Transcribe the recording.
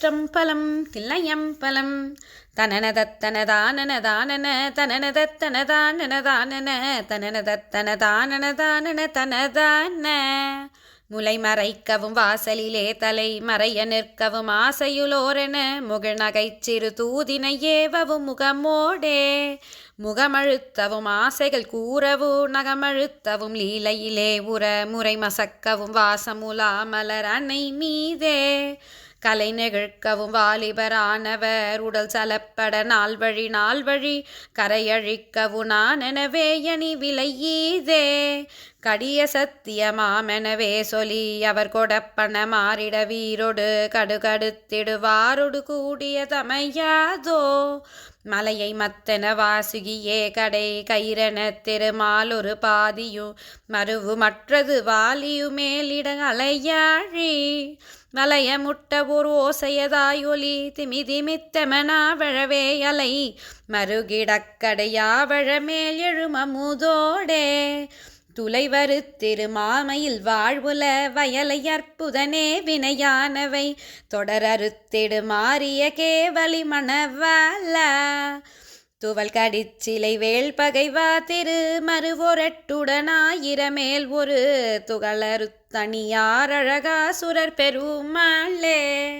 திருச்சிற்றம்பலம் தில்லையம்பலம். தனனதத்தனதானனதானன தனனதத்தனதானனதானன தனனதத்தனதானனதானன தனதான. முலை மறைக்கவும் வாசலிலே தலை மறைய நிற்கவும் ஆசையுளோரென முகநகைச் சிறு தூதினை ஏவவும் முகமோடே. முகமழுத்தவும் ஆசைகள் கூறவும் நகமழுத்தவும் லீலையிலே உற முறை மசக்கவும் வாசமுலா மலர் அன்னை மீதே. கலை நெகிழ்க்கவும் வாலிபரானவர் உடல் சலப்பட நாள் வழி நாள் வழி கரையழிக்கவும் நான் எனவே அணி விலை ஈதே. கடிய சத்தியமாமெனவே சொல்லி அவர் கொடப்பன மாறிட வீரொடு கடுகடுத்திடுவாரொடு கூடிய தமையாதோ மலையை மத்தன வாசுகியே கடை கைரன திருமால் ஒரு பாதியும் மருவு மற்றது வாலியு மேலிட அலையாழி. வலைய முட்ட ஒரு ஓசையதாயொலி திமி திமித்தமனாவழவே அலை. மறுகிடக்கடையாவழமேல் எழுமமுதோடே துளைவரு திருமாமையில் வாழ்வுல வயலை அற்புதனே வினையானவை. தொடரறுத்திடு மாறிய கேவலி மணவால துவல் கடிச்சிலை வேள் பகைவா திரு மறுவொரட்டுடனாயிரமேல் ஒரு துகளறு தனியார் அழகா சுரர் பெருமாளே.